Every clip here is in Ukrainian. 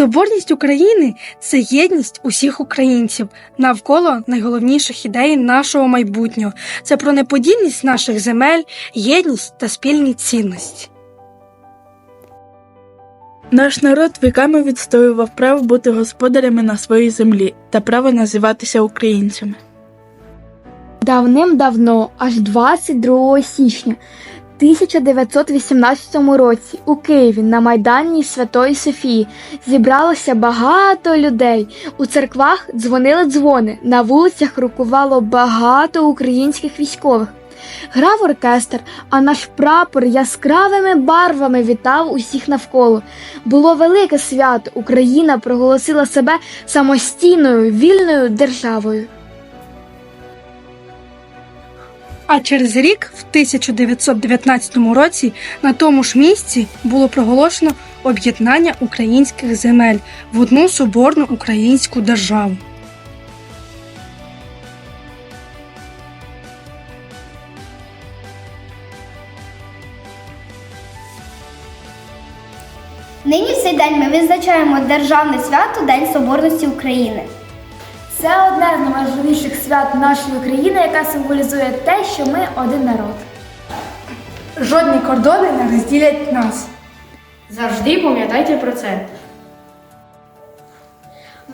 Соборність України це єдність усіх українців навколо найголовніших ідей нашого майбутнього. Це про неподільність наших земель, єдність та спільні цінності. Наш народ віками відстоював право бути господарями на своїй землі та право називатися українцями. Давним-давно, аж 22 січня 1918 році у Києві на Майдані Святої Софії зібралося багато людей. У церквах дзвонили дзвони, на вулицях рукувало багато українських військових. Грав оркестр, а наш прапор яскравими барвами вітав усіх навколо. Було велике свято. Україна проголосила себе самостійною вільною державою. А через рік, в 1919 році, на тому ж місці було проголошено об'єднання українських земель в одну соборну українську державу. Нині в цей день ми відзначаємо Державне свято День Соборності України. Це одне з найважливіших свят нашої країни, яка символізує те, що ми один народ. Жодні кордони не розділять нас. Завжди пам'ятайте про це.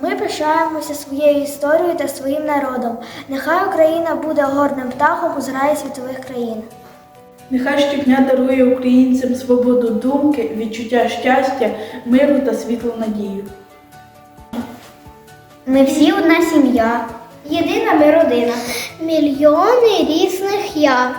Ми пишаємося своєю історією та своїм народом. Нехай Україна буде горним птахом у зграї світових країн. Нехай щодня дарує українцям свободу думки, відчуття щастя, миру та світлу надію. Ми всі одна сім'я, єдина ми родина. Мільйони різних я.